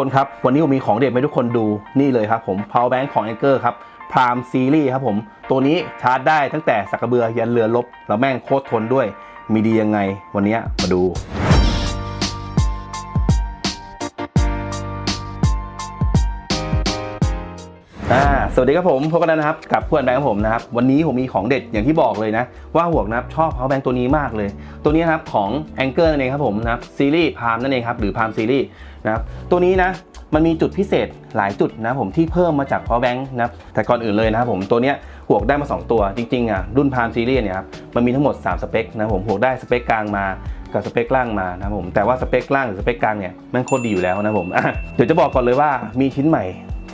คนครับ วันนี้ผมมีของเด็ดให้ทุกคนดูนี่เลยครับผม power bank ของ Anchor ครับ Prime Series ครับผม ตัวนี้ชาร์จได้ตั้งแต่สักกระเบือยันเรือลบ แล้วแม่งโคตรทนด้วย มีดียังไงวันนี้มาดู สวัสดีครับผมพบกันแล้วนะครับกับเพื่อนแบงค์ผมนะครับวันนี้ผมมีของเด็ดอย่างที่บอกเลยนะ ว่าหวกนะครับชอบ power bank ตัวนี้มากเลย ตัวนี้นะครับของ Anchor นั่นเองครับผมนะครับซีรีส์พามนั่นเองครับหรือ Palm Series นะครับตัวนี้นะมันมีจุดพิเศษหลายจุดนะผมที่เพิ่มมาจาก power bank นะครับแต่ก่อนอื่นเลยนะครับผมตัวเนี้ยหวกได้มา 2 ตัวจริงๆอะรุ่น Palm Series เนี่ยครับมันมีทั้งหมด 3 สเปคนะผมหวกได้สเปคกลางมากับสเปคล่างมานะผมแต่ว่าสเปคล่างหรือสเปคกลางเนี่ยแม่งโคตรดีอยู่แล้วนะผมเดี๋ยวจะบอกก่อนเลยว่ามีชิ้นใหม่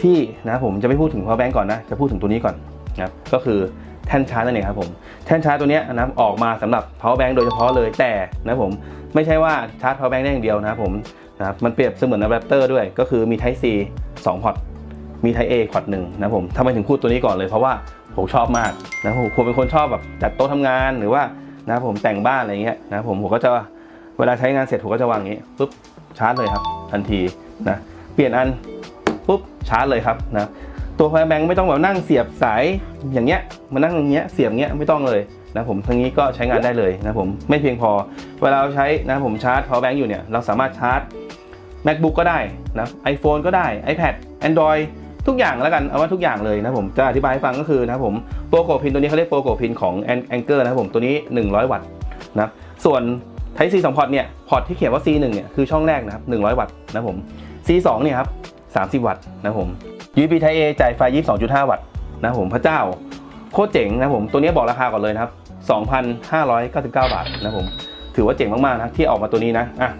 ที่นะผมจะไม่พูดถึง power bank ก่อนนะ จะพูดถึงตัวนี้ก่อนนะครับก็คือแท่นชาร์จนั่นเองครับผม แท่นชาร์จตัวนี้นะออกมาสำหรับ power bank โดยเฉพาะเลยแต่นะผมไม่ใช่ว่าชาร์จ power bank ได้อย่างเดียวนะผมนะครับมันเปรียบเสมือนอะแดปเตอร์ด้วย ก็คือมี Type C 2พอร์ตมี Type A พอร์ตหนึ่งนะผมทำไมถึงพูดตัวนี้ก่อนเลยเพราะว่าผมชอบมากนะผมผมเป็นคนชอบแบบจัดโต๊ะทำงานหรือว่านะผมแต่งบ้านอะไรเงี้ยนะผมผมก็จะเวลาใช้งานเสร็จผมก็จะวางอย่างนี้ปุ๊บชาร์จเลยครับ ทันทีนะเปลี่ยนอัน ปุ๊บชาร์จเลยครับนะตัว power bank ไม่ต้องแบบนั่งเสียบสายอย่างเงี้ยมานั่งอย่างเงี้ยเสียบเงี้ยไม่ต้องเลยนะผมทั้งนี้ก็ใช้งานได้เลยนะผมไม่เพียงพอ เวลาเราใช้นะผมชาร์จ power bank อยู่เนี่ยเราสามารถชาร์จ macbook ก็ได้นะ iphone ก็ได้ ipad android ทุกอย่างแล้วกันเอาว่าทุกอย่างเลยนะผมจะอธิบายให้ฟังก็คือนะผมโปรโกพินตัวนี้เขาเรียกโปรโกพินของ Anchor นะครับผมตัวนี้ 100 วัตต์นะส่วน Type C 2พอร์ตเนี่ยพอร์ตที่เขียนว่า C 1 เนี่ยคือช่องแรกนะครับ100 วัตต์นะครับผม C 2 เนี่ยครับ 30 วัตต์นะผม USB Type A จ่ายไฟ 22.5 วัตต์นะผมพระเจ้า โคตรเจ๋งนะผมตัวนี้บอกราคาก่อนเลยนะครับ 2,599 บาทนะผม ถือว่าเจ๋งมากๆนะที่ออกมาตัวนี้นะอะ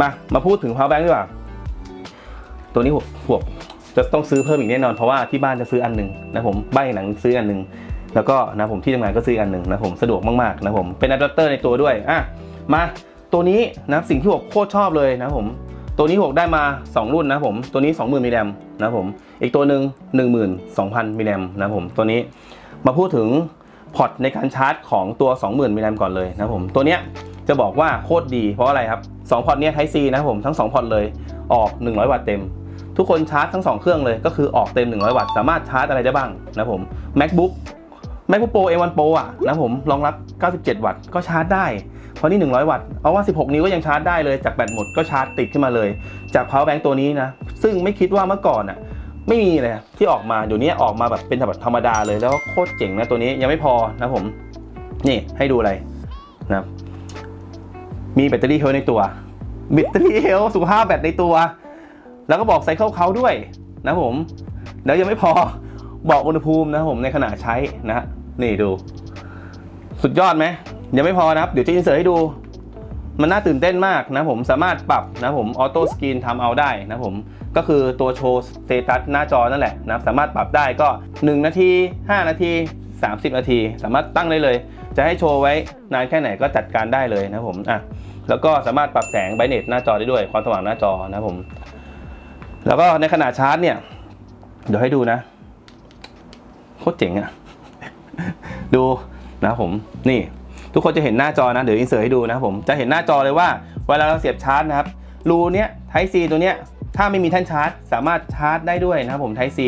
มามาพูดถึง power bank ดีกว่าตัวนี้พวกพวกจะต้องซื้อเพิ่มอีกแน่นอนเพราะว่าที่บ้านจะซื้ออันหนึ่งนะผมใบ้านอีกหลังซื้ออันหนึ่งแล้วก็นะผมที่ทำงานก็ซื้ออันหนึ่งนะผมสะดวกมากๆนะผมเป็นอะแดปเตอร์ในตัวด้วยอะมาตัวนี้นะสิ่งที่ผมโคตรชอบเลยนะผม ตัวนี้ผมได้มา 2 รุ่นนะผม ตัวนี้ 20,000มิลลิแอมนะผม อีกตัวหนึ่ง12,000มิลลิแอมนะผม ตัวนี้มาพูดถึงพอร์ตในการชาร์จของตัว 20,000มิลลิแอมก่อนเลยนะผม ตัวเนี้ยจะบอกว่าโคตรดีเพราะอะไรครับ2พอร์ตเนี้ย Type C นะผมทั้ง 2 พอร์ตเลยออก 100 วัตต์เต็ม ทุกคนชาร์จทั้ง 2 เครื่องเลยก็คือออกเต็ม 100 วัตต์สามารถชาร์จอะไรได้บ้างนะผม MacBook MacBook Pro A1 Pro อะนะผมรองรับ 97 วัตต์ก็ชาร์จได้ เพราะนี่ 100 วัตต์เอาว่า 16 นิ้วก็ยังชาร์จได้เลยจากแบตหมดก็ชาร์จติดขึ้นมาเลย จาก power bank ตัวนี้นะ ซึ่งไม่คิดว่าเมื่อก่อนอะไม่มีเลยที่ออกมาเดี๋ยวนี้ออกมาแบบเป็นแบบธรรมดาเลยแล้วก็โคตรเจ๋งนะตัวนี้ยังไม่พอนะผม นี่ให้ดูอะไรนะมีแบตเตอรี่เฮลในตัวแบตเตอรี่เฮลสุขภาพแบตในตัว แล้วก็บอกไซเคิลเขาด้วยนะผม แล้วยังไม่พอบอกอุณหภูมินะผมในขณะใช้นะนี่ดู สุดยอดไหม ยังไม่พอนะครับ เดี๋ยวจะอินเสิร์ตให้ดู มันน่าตื่นเต้นมากนะผมสามารถปรับนะผมออโต้สกรีนทำเอาได้นะผมก็คือตัวโชว์สเตตัสหน้าจอนั่นแหละนะสามารถปรับได้ก็ 1 นาที 5 นาที 30 นาที สามารถตั้งได้เลย จะให้โชว์ไว้นานแค่ไหนก็จัดการได้เลยนะผมอะแล้วก็สามารถปรับแสงไบเนตหน้าจอได้ด้วยความสว่างหน้าจอนะผม แล้วก็ในขณะชาร์จเนี่ย เดี๋ยวให้ดูนะโคตรเจ๋งอะดูนะผมนี่ ทุกคนจะเห็นหน้าจอนะเดี๋ยวอินเสิร์ตให้ดูนะครับผมจะเห็นหน้าจอเลยว่าเวลาเราเสียบชาร์จนะครับรูเนี้ย Type C ตัวเนี้ยถ้าไม่มีแท่นชาร์จ สามารถชาร์จได้ด้วยนะครับผม Type C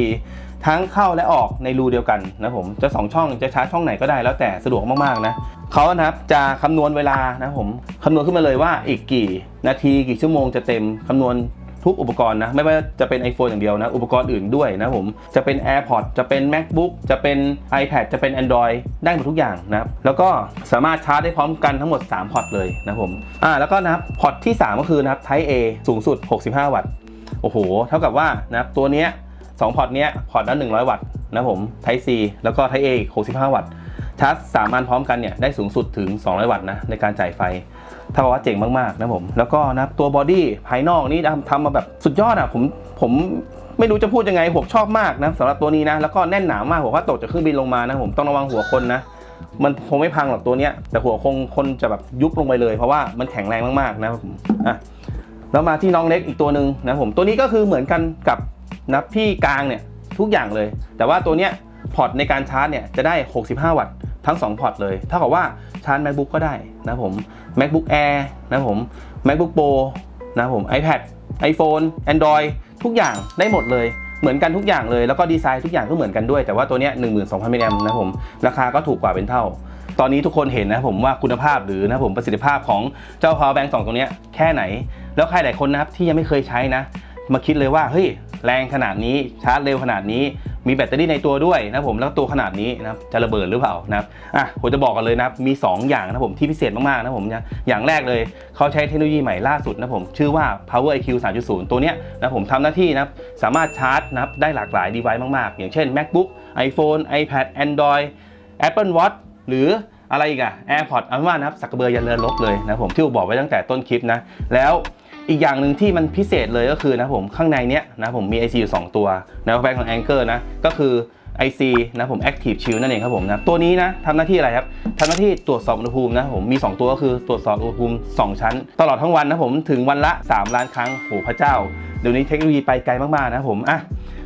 ทั้งเข้าและออกในรูเดียวกันนะครับผมจะ 2 ช่องจะชาร์จช่องไหนก็ได้แล้วแต่สะดวกมากๆนะเขานะครับจะคำนวณเวลานะครับผมคำนวณขึ้นมาเลยว่าอีกกี่นาทีกี่ชั่วโมงจะเต็มคำนวณ ทุกอุปกรณ์นะ ไม่ว่าจะเป็น iPhone อย่างเดียวนะ อุปกรณ์อื่นด้วยนะผม จะเป็น AirPods จะเป็น MacBook จะเป็น iPad จะเป็น Android ได้หมดทุกอย่างนะครับแล้วก็สามารถชาร์จได้พร้อมกันทั้งหมด 3 พอร์ตเลยนะผมอ่าแล้วก็นะครับพอร์ตที่ 3 ก็คือนะครับ Type A สูงสุด 65 วัตต์โอ้โห เท่ากับว่านะครับตัวเนี้ยสองพอร์ตเนี้ยพอร์ตละ100 วัตต์นะผม Type C แล้วก็ Type A 65 วัตต์ ชาร์จสามอันพร้อมกันเนี่ยได้สูงสุดถึง 200 วัตต์นะในการจ่ายไฟถ้าบอกว่าเจ๋งมากๆนะผม แล้วก็นะตัวบอดี้ภายนอกนี่ทำมาแบบสุดยอดอะผมผมไม่รู้จะพูดยังไงผมชอบมากนะสำหรับตัวนี้นะ แล้วก็แน่นหนามากผมว่าตกจากเครื่องบินลงมานะผมต้องระวังหัวคนนะ มันคงไม่พังหรอกตัวเนี้ยแต่หัวคงคนจะแบบยุบลงไปเลย เพราะว่ามันแข็งแรงมากๆนะผมอะแล้วมาที่น้องเล็กอีกตัวหนึ่งนะผมตัวนี้ก็คือเหมือนกันกับนะพี่กลางเนี่ยทุกอย่างเลย แต่ว่าตัวเนี้ยพอร์ตในการชาร์จเนี่ยจะได้ 65 วัตต์ ทั้ง 2 พอร์ตเลยเท่ากับว่าชาร์จ MacBook ก็ได้นะผม MacBook Air นะผม MacBook Pro นะผม iPad iPhone Android ทุกอย่างได้หมดเลยเหมือนกันทุกอย่างเลยแล้วก็ดีไซน์ทุกอย่างก็เหมือนกันด้วย แต่ว่าตัวเนี้ย12,000มิลลิแอมป์นะผมราคาก็ถูกกว่าเป็นเท่า ตอนนี้ทุกคนเห็นนะผมว่าคุณภาพหรือนะผมประสิทธิภาพของเจ้า power bank 2ตัวเนี้ยแค่ไหน แล้วใครหลายคนนะครับที่ยังไม่เคยใช้นะ มาคิดเลยว่าเฮ้ยแรงขนาดนี้ชาร์จเร็วขนาดนี้ มีแบตเตอรี่ในตัวด้วยนะผมแล้วตัวขนาดนี้นะครับจะระเบิดหรือเปล่านะครับอะผมจะบอกกันเลยนะครับมี 2 อย่างนะผมที่พิเศษมากๆนะผมนะอย่างแรกเลยเขาใช้เทคโนโลยีใหม่ล่าสุดนะผมชื่อว่า Power IQ 3.0 ตัวเนี้ยนะผมทำหน้าที่นะครับสามารถชาร์จนะครับได้หลากหลาย device มากๆ อย่างเช่น MacBook iPhone iPad Android Apple Watch หรืออะไรอีกอะ AirPods อาเป็นว่านะครับสักเบือยันเรือรบเลยนะผมที่ผมบอกไว้ตั้งแต่ต้นคลิปนะแล้ว อีกอย่างหนึ่งที่มันพิเศษเลยก็คือนะผมข้างในเนี้ยนะผมมี IC อยู่ 2 ตัวนะแบงของ Anchor นะก็คือ IC นะผม Active Shield นั่นเองครับผมนะตัวนี้นะทำหน้าที่อะไรครับทำหน้าที่ตรวจสอบอุณหภูมินะผมมี 2 ตัวก็คือตรวจสอบอุณหภูมิ 2 ชั้น ตลอดทั้งวันนะผมถึงวันละ 3 ล้านครั้งโหพระเจ้า เดี๋ยวนี้เทคโนโลยีไปไกลมากๆนะผมอะ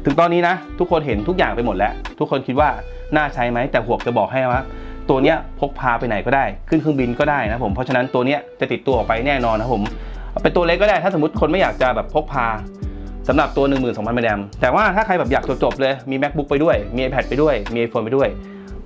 ถึงตอนนี้นะทุกคนเห็นทุกอย่างไปหมดแล้ว ทุกคนคิดว่าน่าใช้ไหมแต่หัวกจะบอกให้ว่าตัวเนี้ยพกพาไปไหนก็ได้ ขึ้นเครื่องบินก็ได้นะผมเพราะฉะนั้นตัวเนี้ยจะติดตัวออกไปแน่นอนนะผม เป็นตัวเล็กก็ได้ถ้าสมมติคนไม่อยากจะแบบพกพาสำหรับตัว 12,000มิลลิแอมป์แต่ว่าถ้าใครแบบอยากจบๆเลย มี macbook ไปด้วย มี ipad ไปด้วย มี iphone ไปด้วย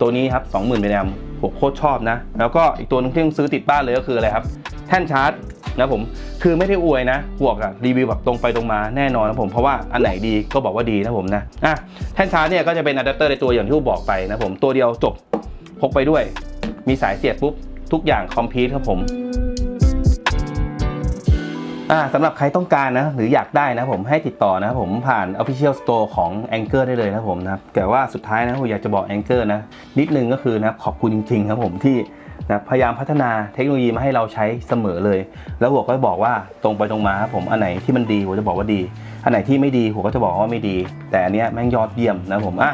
ตัวนี้ครับ 20,000มิลลิแอมผมโคตรชอบนะ แล้วก็อีกตัวนึงที่ต้องซื้อติดบ้านเลยก็คืออะไรครับ แท่นชาร์จนะผม คือไม่ได้อวยนะบวกอะรีวิวแบบตรงไปตรงมาแน่นอนนะผม เพราะว่าอันไหนดีก็บอกว่าดีนะผมนะ อะ แท่นชาร์จเนี่ยก็จะเป็นอะแดปเตอร์ในตัวอย่างที่ผมบอกไปนะผม ตัวเดียวจบ พกไปด้วย มีสายเสียบปุ๊บ ทุกอย่างคอมพิวต์ครับผม อ่าสำหรับใครต้องการนะ หรืออยากได้นะผมให้ติดต่อนะผมผ่าน Official Store ของ Anchor ได้เลยนะผมนะครับแต่ว่าสุดท้ายนะผมอยากจะบอก Anchor นะ นิดนึงก็คือนะขอบคุณจริงๆครับผมที่นะพยายามพัฒนาเทคโนโลยีมาให้เราใช้เสมอเลย แล้วหัวก็บอกว่าตรงไปตรงมาครับผมอันไหนที่มันดีหัวจะบอกว่าดี อันไหนที่ไม่ดีหัวก็จะบอกว่าไม่ดี แต่อันเนี้ยแม่งยอดเยี่ยมนะผมอะ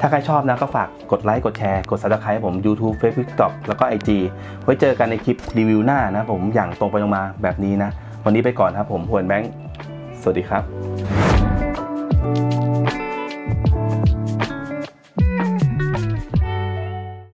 ถ้าใครชอบนะก็ฝากกดไลค์กดแชร์กด subscribe ผม YouTube Facebook TikTok แล้วก็ IG ไว้เจอกันในคลิปรีวิวหน้านะผมอย่างตรงไปตรงมาแบบนี้นะ วันนี้ไปก่อนครับผมหวนแบงค์สวัสดีครับ